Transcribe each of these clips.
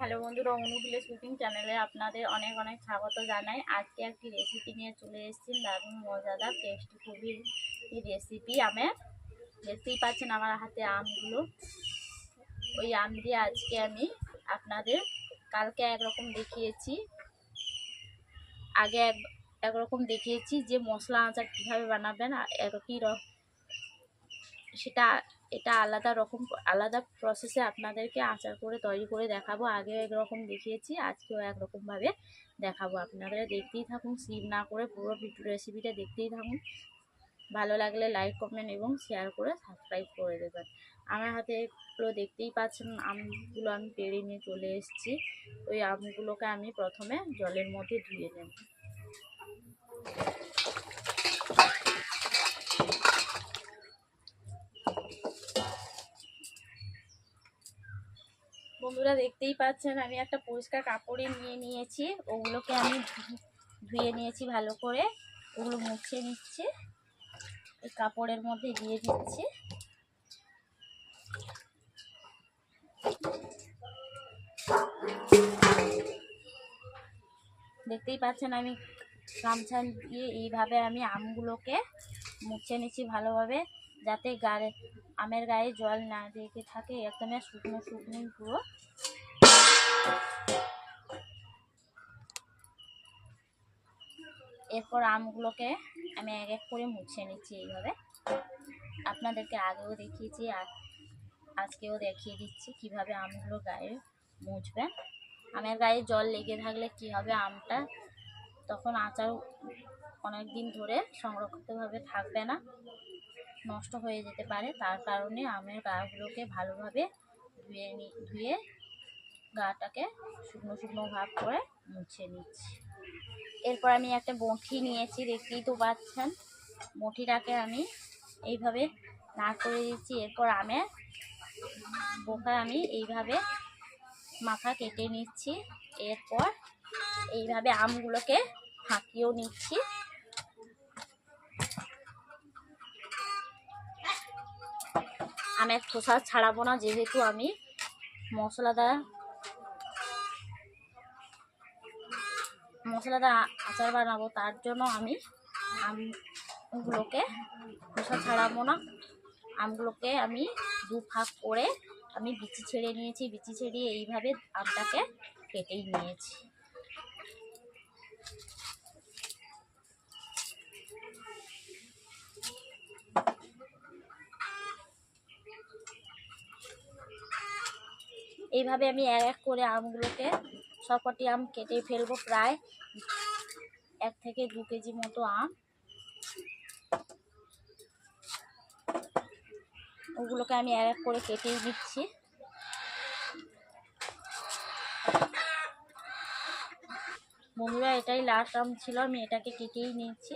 Hello বন্ধুরা অনু village cooking চ্যানেলে আপনাদের অনেক অনেক স্বাগত জানাই। আজকে একটি রেসিপি নিয়ে চলে এসেছি, দারুণ মজাদার টেস্টি খুবই রেসিপি আমের দেখতেই পাচ্ছেন আমার হাতে আমগুলো। ওই আম দিয়ে আজকে আমি আপনাদের কালকে একরকম দেখিয়েছি। আগে এক একরকম দেখিয়েছি যে মশলা আচার কীভাবে বানাবেন আর একই সেটা এটা আলাদা রকম, আলাদা প্রসেসে আপনাদেরকে আচার করে, তৈরি করে দেখাবো। আগেও একরকম দেখিয়েছি, আজকেও একরকমভাবে দেখাবো আপনারা দেখতেই থাকুন স্লিপ না করে পুরো ভিডিও রেসিপিটা দেখতেই থাকুন। ভালো লাগলে লাইক কমেন্ট এবং শেয়ার করে সাবস্ক্রাইব করে দেবেন। আমার হাতে এগুলো দেখতেই পাচ্ছেন, আমগুলো আমি পেড়ে নিয়ে চলে এসেছি। ওই আমগুলোকে আমি প্রথমে জলের মধ্যে ধুয়ে নেব। বন্ধুরা দেখতেই পাচ্ছেন, আমি একটা পরিষ্কার কাপড়ে নিয়ে নিয়েছি। ওগুলোকে আমি ধুয়ে নিয়েছি ভালো করে। ওগুলো মুছে নিচ্ছে। এই কাপড়ের মধ্যে দিয়ে দিচ্ছি। দেখতেই পাচ্ছেন, আমি গামছা দিয়ে এইভাবে আমি আমগুলোকে মুছে নিচ্ছি ভালোভাবে। যাতে গায়ে, আমের গায়ে জল না লেগে থাকে। একদম শুকনো শুকনো পুরো এরপর আমগুলোকে আমি এক এক করে মুছে নিচ্ছি এইভাবে। আপনাদেরকে আগেও দেখিয়েছি, আর আজকেও দেখিয়ে দিচ্ছি কীভাবে আমগুলো গায়ে মুছবেন। আমের গায়ে জল লেগে থাকলে কি হবে? আমটা তখন আচার অনেক দিন ধরে সংরক্ষিতভাবে থাকবে না। নষ্ট হয়ে যেতে পারে, তার কারণে আমের গাগুলোকে ভালোভাবে ধুয়ে নি, ধুয়ে গাটাকে শুকনো শুকনো ভাব করে মুছে নিচ্ছি। এরপর আমি একটা বঁটি নিয়েছি, দেখতেই তো পাচ্ছেন। বঁটিটাকে আমি এইভাবে না করে দিচ্ছি, এরপর আমের বোকা আমি এইভাবে মাথা কেটে নিচ্ছি, এরপর এইভাবে আমগুলোকে ফাঁকিয়েও নিচ্ছি। আমের খোসা ছাড়াবো না, যেহেতু আমি মশলাদার মশলাদার আচার বানাবো, তার জন্য আমি আমগুলোকে খোসা ছাড়াবো না। আমগুলোকে আমি দু ভাগ করে আমি বিচি ছেড়ে নিয়েছি, বিচি ছেড়িয়ে এইভাবে আমটাকে কেটেই নিয়েছি। এইভাবে আমি এক এক করে আমগুলোকে সবকটি আম কেটে ফেলব প্রায় এক থেকে দু কেজি মতো আম। ওগুলোকে আমি এক এক করে কেটেই দিচ্ছি বন্ধুরা, এটাই লাস্ট আম ছিল, আমি এটাকে কেটেই নিয়েছি।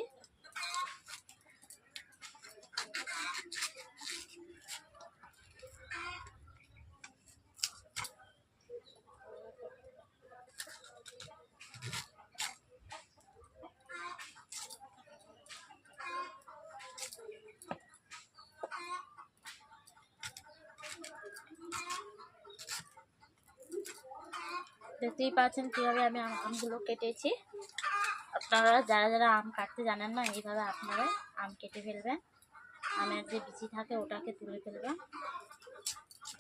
দেখতেই পাচ্ছেন কীভাবে আমি আম- আমগুলো কেটেছি। আপনারা যারা যারা আম কাটতে জানেন না, এইভাবে আপনারা আম কেটে ফেলবেন। আমের যে বিচি থাকে, ওটাকে তুলে ফেলবেন।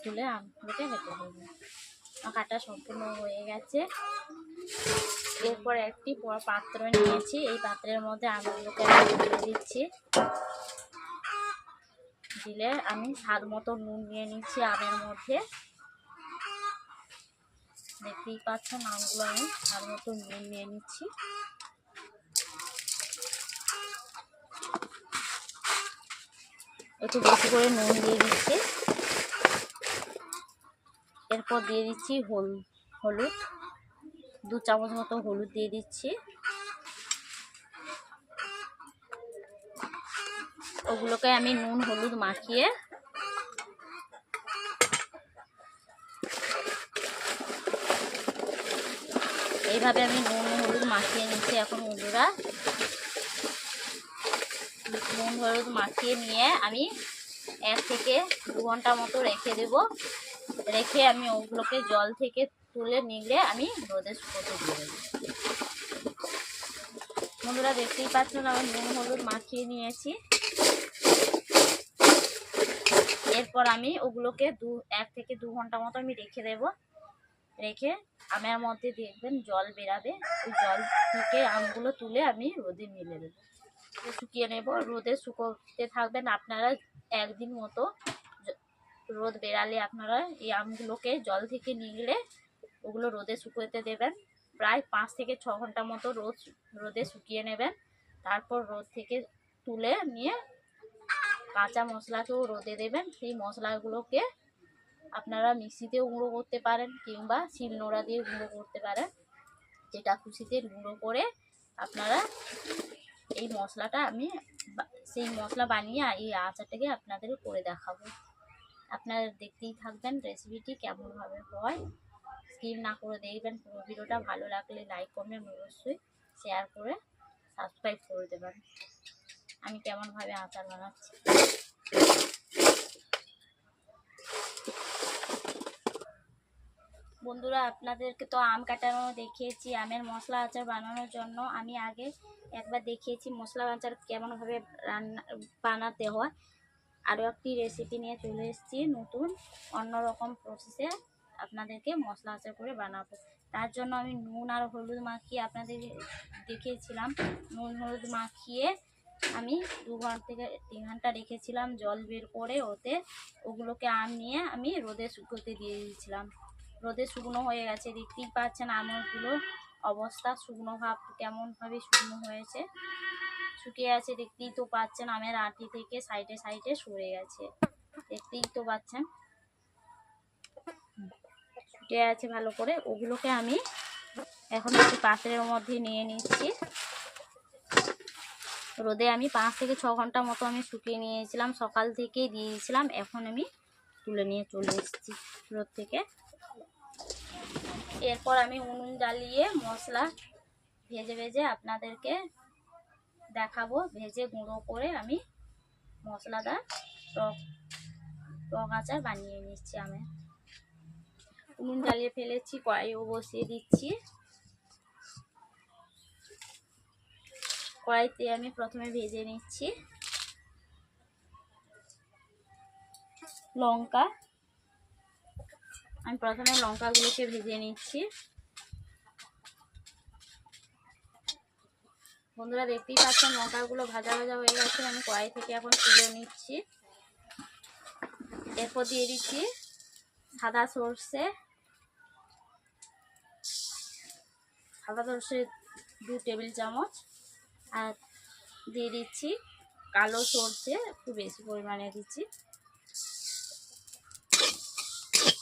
তুলে আমগুলোকে কেটে ফেলবেন। কাটা সম্পূর্ণ হয়ে গেছে। এরপর একটি বড় পাত্র নিয়েছি। এই পাত্রের মধ্যে আমগুলোকে আমি দিয়ে দিচ্ছি। দিলে আমি স্বাদ মতো নুন নিয়ে নিচ্ছি আমের মধ্যে। দেখতেই পাচ্ছেন আমগুলো আমি তার মতো নুন নিয়ে নিচ্ছি। একটু বেশি করে নুন দিয়ে দিচ্ছি। এরপর দিয়ে দিচ্ছি হল, হলুদ। দু চামচ মতো হলুদ দিয়ে দিচ্ছি। ওগুলোকে আমি নুন, হলুদ মাখিয়ে এইভাবে আমি নুন, হলুদ মাখিয়ে নিচ্ছি এখন বন্ধুরা। নুন, হলুদ মাখিয়ে নিয়ে আমি এক থেকে দু ঘণ্টা মতো রেখে দেব। রেখে আমি ওগুলোকে জল থেকে তুলে নিলে আমি রোদে শুকোতে দিয়ে দেবো। বন্ধুরা, দেখতেই পাচ্ছেন আমি নুন, হলুদ মাখিয়ে নিয়েছি। এরপর আমি ওগুলোকে দু, এক থেকে দু ঘণ্টা মতো আমি রেখে দেব। রেখে আমের মধ্যে দেখবেন জল বেরাবে। ওই জল থেকে আমগুলো তুলে আমি রোদে মেলে দেবো। শুকিয়ে নেব। রোদে শুকোতে থাকবেন আপনারা একদিন মতো রোদ বেরালে আপনারা এই আমগুলোকে জল থেকে নিগড়ে ওগুলো রোদে শুকোতে দেবেন। প্রায় পাঁচ থেকে ছ ঘণ্টা মতো রোদ রোদে শুকিয়ে নেবেন। তারপর রোদ থেকে তুলে নিয়ে কাঁচা মশলাকেও রোদে দেবেন। সেই মশলাগুলোকে আপনারা গুঁড়ো করতে পারেন কিংবা শিলনোড়া দিয়ে গুঁড়ো করতে পারেন। যেটা খুশিতে গুঁড়ো করে আপনারা এই মশলাটা আমি সেই মশলা বানিয়ে এই আচারটাকে আপনাদের করে দেখাবো। আপনারা দেখতেই থাকবেন রেসিপিটি কেমনভাবে হয়। স্কিপ না করে দেখবেন, পুরো ভিডিওটা ভালো লাগলে লাইক কমেন্ট অবশ্যই শেয়ার করে সাবস্ক্রাইব করে দেবেন। আমি কেমনভাবে আচার বানাচ্ছি। বন্ধুরা, আপনাদেরকে তো আম কাটানো দেখিয়েছি, আমের মশলা আচার বানানোর জন্য। আমি আগে একবার দেখিয়েছি মশলা আচার কেমনভাবে রান্না, বানাতে হয়। আরও একটি রেসিপি নিয়ে চলে এসেছি নতুন অন্যরকম প্রসেসে আপনাদেরকে মশলা আচার করে বানাবো। তার জন্য আমি নুন আর হলুদ মাখিয়ে আপনাদের দেখিয়েছিলাম। নুন হলুদ মাখিয়ে আমি দু ঘণ্টা থেকে তিন ঘণ্টা রেখেছিলাম, জল বের করে ওতে ওগুলোকে আম নিয়ে আমি রোদে শুকোতে দিয়ে দিয়েছিলাম। রোদে শুকনো হয়ে গেছে, দেখতেই পাচ্ছেন আমগুলো অবস্থা শুকনো ভাব, কেমনভাবে শুকনো হয়েছে। শুকিয়ে আছে, দেখতেই তো পাচ্ছেন আমের আটি থেকে সাইডে সাইডে সরে গেছে, দেখতেই তো পাচ্ছেন। শুকিয়ে আছে ভালো করে, ওগুলোকে আমি এখন একটি পাত্রের মধ্যে নিয়ে নিচ্ছি। রোদে আমি পাঁচ থেকে ছ ঘণ্টা মতো আমি শুকিয়ে নিয়েছিলাম, সকাল থেকেই দিয়েছিলাম, এখন আমি তুলে নিয়ে চলে এসেছি রোদ থেকে। এরপর আমি উনুন জ্বালিয়ে মশলা ভেজে ভেজে আপনাদেরকে দেখাবো। ভেজে গুঁড়ো করে আমি মশলাটা টক টক আচার বানিয়ে নিচ্ছি আমি। উনুন জ্বালিয়ে ফেলেছি, কড়াইও বসিয়ে দিচ্ছি। কড়াইতে আমি প্রথমে ভেজে নিচ্ছি লঙ্কা। আমি প্রথমে লঙ্কাগুলোকে ভেজে নিচ্ছি। বন্ধুরা দেখতেই পাচ্ছেন লঙ্কাগুলো ভাজা ভাজা হয়ে গেছে, আমি কড়াই থেকে এখন তুলে নিচ্ছি। এরপর দিয়ে দিচ্ছি সাদা সর্ষে। সাদা সর্ষে দু টেবিল চামচ। আর দিয়ে দিচ্ছি কালো সর্ষে, একটু বেশি পরিমাণে দিচ্ছি।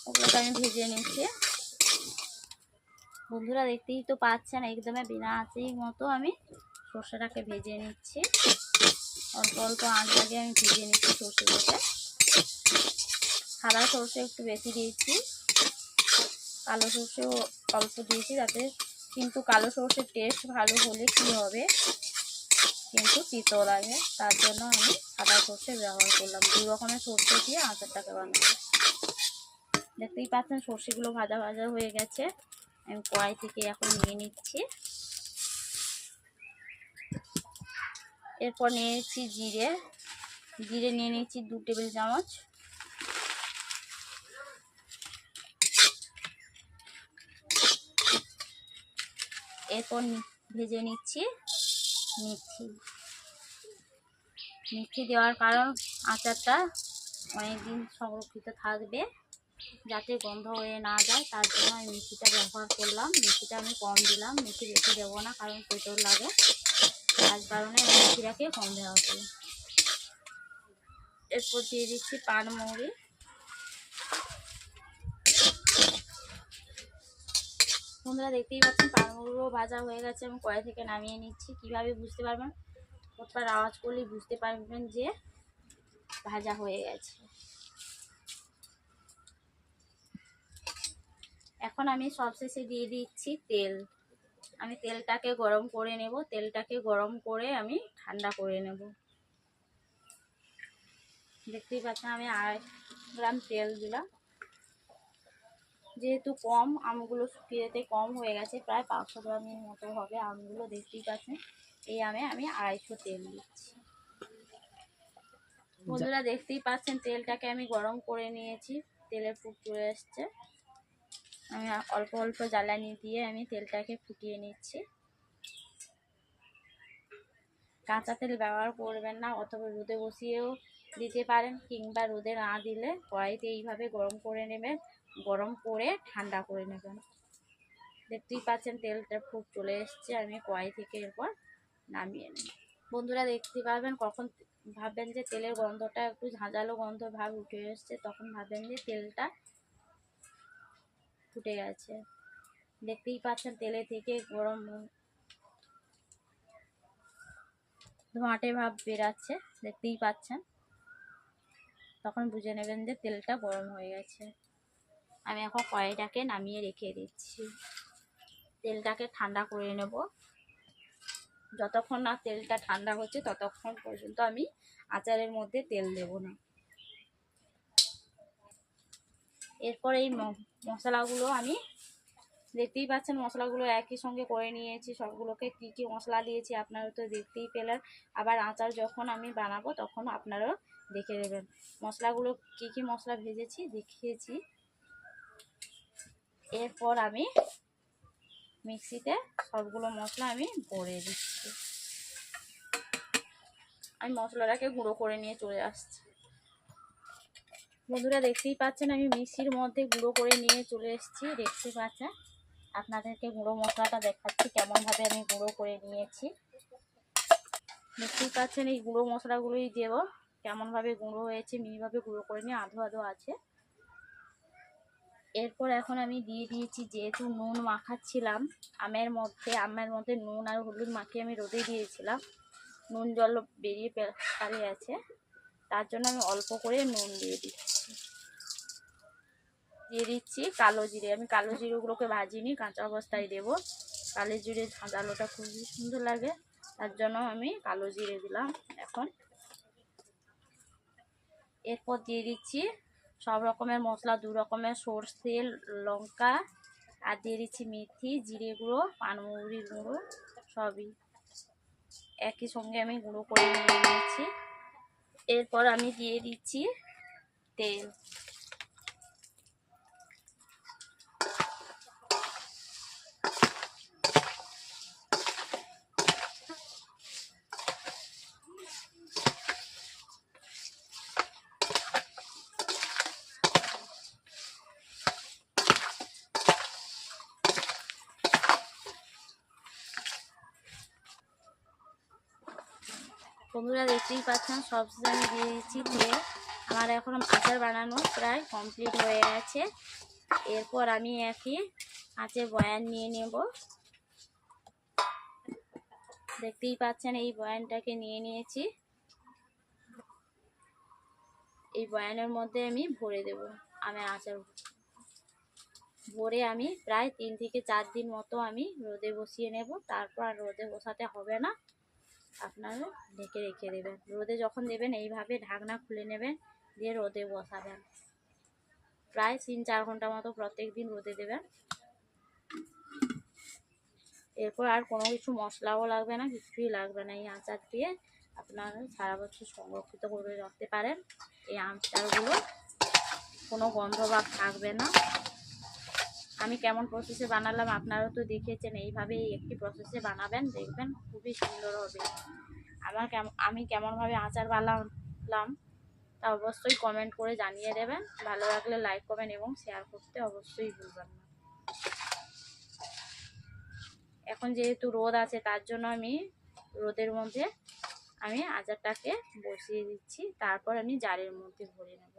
ওগুলোকে আমি ভেজে নিচ্ছি বন্ধুরা দেখতেই তো পাচ্ছেন, একদমই বিনা আঁচেই মতো আমি সর্ষেটাকে ভেজে নিচ্ছি। অল্প অল্প আঁচ লাগিয়ে আমি ভেজে নিচ্ছি সর্ষেটাকে। সাদা সর্ষে একটু বেশি দিয়েছি। কালো সর্ষেও অল্প দিয়েছি তাতে কিন্তু কালো সর্ষের টেস্ট ভালো হলে কি হবে? কিন্তু তিতো লাগে তার জন্য আমি সাদা সর্ষে ব্যবহার করলাম। দু রকমের সর্ষে দিয়ে আচারটাকে বানাবো দেখতেই পাচ্ছেন সর্ষেগুলো ভাজা ভাজা হয়ে গেছে। আমি কড়াই থেকে এখন নিয়ে নিচ্ছি। এরপর নিয়ে নিচ্ছি জিরে। জিরে নিয়ে নিচ্ছি দু টেবিল চামচ। এরপর ভেজে নিচ্ছি মেথি মেথি দেওয়ার কারণ আচারটা অনেক দিন সংরক্ষিত থাকবে। যাতে গন্ধ হয়ে না যায়, তার জন্য আমি মিষ্টিটা ব্যবহার করলাম। মিষ্টিটা আমি কম দিলাম মিষ্টি বেশি দেবো না, কারণ পেটর লাগে। তার কারণে আমি মেথিটাকে কম দেওয়া হচ্ছে। এরপর দিয়ে দিচ্ছি পানমৌরি বন্ধুরা, দেখতেই পাচ্ছেন পানমৌরিও ভাজা হয়ে গেছে। আমি কড়াই থেকে নামিয়ে নিচ্ছি। কীভাবে বুঝতে পারবেন? ফটফট আওয়াজ করলেই বুঝতে পারবেন যে ভাজা হয়ে গেছে। এখন আমি সবশেষে দিয়ে দিচ্ছি তেল। আমি তেলটাকে গরম করে নেব। তেলটাকে গরম করে আমি ঠান্ডা করে নেব। দেখতেই পাচ্ছেন আমি আড়াই গ্রাম তেল দিলাম। যেহেতু কম, আমগুলো শুকিয়ে কম হয়ে গেছে, প্রায় পাঁচশো গ্রামের মতো হবে আমগুলো, দেখতেই পাচ্ছেন। এই আমে আমি আড়াইশো তেল দিচ্ছি। বন্ধুরা, দেখতেই পাচ্ছেন তেলটাকে আমি গরম করে নিয়েছি। তেলের ফুট চলে এসছে। আমি অল্প অল্প জ্বালানি দিয়ে আমি তেলটাকে ফুটিয়ে নিচ্ছি। কাঁচা তেল ব্যবহার করবেন না, অথবা রোদে বসিয়েও দিতে পারেন, কিংবা রোদে না দিলে কড়াইতে এইভাবে গরম করে নেবেন, গরম করে ঠান্ডা করে নেবেন। দেখতেই পাচ্ছেন তেলটা খুব চলে এসছে, আমি কড়াই থেকে এরপর নামিয়ে নেব। বন্ধুরা, দেখতে পারবেন কখন ভাববেন যে তেলের গন্ধটা, একটু ঝাঁঝালো গন্ধ ভাব উঠে এসছে, তখন ভাববেন যে তেলটা ফুটে গেছে। দেখতেই পাচ্ছেন তেলে থেকে গরম ধোঁয়াটে ভাব বেরাচ্ছে, দেখতেই পাচ্ছেন। তখন বুঝে নেবেন যে তেলটা গরম হয়ে গেছে। আমি এখন কড়াইটাকে নামিয়ে রেখে দিচ্ছি। তেলটাকে ঠান্ডা করে নেব। যতক্ষণ না তেলটা ঠান্ডা হচ্ছে ততক্ষণ পর্যন্ত আমি আচারের মধ্যে তেল দেব না। এরপর এই মশলাগুলো আমি দেখতেই পাচ্ছেন, মশলাগুলো একই সঙ্গে করে নিয়েছি, সবগুলোকে কি কি মশলা দিয়েছি আপনারা তো দেখতেই পেলেন। আবার আচার যখন আমি বানাবো তখন আপনারাও দেখে দেবেন। মশলাগুলো কি কি মশলা ভেজেছি দেখিয়েছি। এরপর আমি মিক্সিতে সবগুলো মশলা আমি ভরে দিচ্ছি। আমি মশলাটাকে গুঁড়ো করে নিয়ে চলে আসছি। বন্ধুরা দেখতেই পাচ্ছেন, আমি মিক্সির মধ্যে গুঁড়ো করে নিয়ে চলে এসেছি। দেখতে পাচ্ছেন, আপনাদেরকে গুঁড়ো মশলাটা দেখাচ্ছি, কেমনভাবে আমি গুঁড়ো করে নিয়েছি। দেখতেই পাচ্ছেন, এই গুঁড়ো মশলাগুলোই দেবো, কেমনভাবে গুঁড়ো হয়েছে, মিহিভাবে গুঁড়ো করে নিয়ে আধো আধো আছে। এরপর এখন আমি দিয়ে দিয়েছি, যেহেতু নুন মাখাচ্ছিলাম, আমের মধ্যে আমের মধ্যে নুন আর হলুদ মাখিয়ে আমি রোদে দিয়েছিলাম। নুন জল বেরিয়ে পালিয়ে আছে তার জন্য আমি অল্প করে নুন দিয়ে দিচ্ছি। দিয়ে দিচ্ছি কালো জিরে। আমি কালো জিরেগুলোকে ভাজিনি, কাঁচা অবস্থায় দেবো। কালো জিরে ঝাঁঝালোটা খুবই সুন্দর লাগে, তার জন্য আমি কালো জিরে দিলাম এখন। এরপর দিয়ে দিচ্ছি সব রকমের মশলা, দু রকমের সর্ষে, লঙ্কা, আর দিয়ে দিচ্ছি মেথি, জিরে গুঁড়ো পানমৌরির গুঁড়ো, সবই। একই সঙ্গে আমি গুঁড়ো করে নিয়ে নিয়েছি। এরপর আমি দিয়ে দিচ্ছি তেল। বন্ধুরা দেখতেই পাচ্ছেন সবশেষে আমি দিয়ে দিচ্ছি তেল আমার এখন আচার বানানো প্রায় কমপ্লিট হয়ে গেছে। এরপর আমি একই আঁচের বয়ান নিয়ে নেব। দেখতেই পাচ্ছেন, এই বয়ানটাকে নিয়ে নিয়েছি। এই বয়ানের মধ্যে আমি ভরে দেব, আমের আচার। ভরে আমি প্রায় তিন থেকে চার দিন মতো আমি রোদে বসিয়ে নেব, তারপর আর রোদে বসাতে হবে না। আপনারা ঢেকে রেখে দেবেন। রোদে যখন দেবেন, এইভাবে ঢাকনা খুলে নেবেন, দিয়ে রোদে বসাবেন। প্রায় তিন চার ঘণ্টা মতো প্রত্যেক দিন রোদে দেবেন। এরপর আর কোনো কিছু মশলাও লাগবে না, কিছুই লাগবে না। এই আচার দিয়ে আপনারা সারা বছর সংরক্ষিত করে রাখতে পারেন। এই আচারগুলো কোনো গন্ধ ভাব থাকবে না। আমি কেমন প্রসেসে বানালাম আপনারাও তো দেখেছেন এইভাবে একটি প্রসেসে বানাবেন, দেখবেন খুবই সুন্দর হবে। আমার কেমন আমি কেমনভাবে আচার বানালাম তা অবশ্যই কমেন্ট করে জানিয়ে দেবেন। ভালো লাগলে লাইক কমেন্ট এবং শেয়ার করতে অবশ্যই ভুলবেন না। এখন যেহেতু রোদ আছে, তার জন্য আমি রোদের মধ্যে আমি আচারটাকে বসিয়ে দিচ্ছি। তারপর আমি জারের মধ্যে ভরে নেব।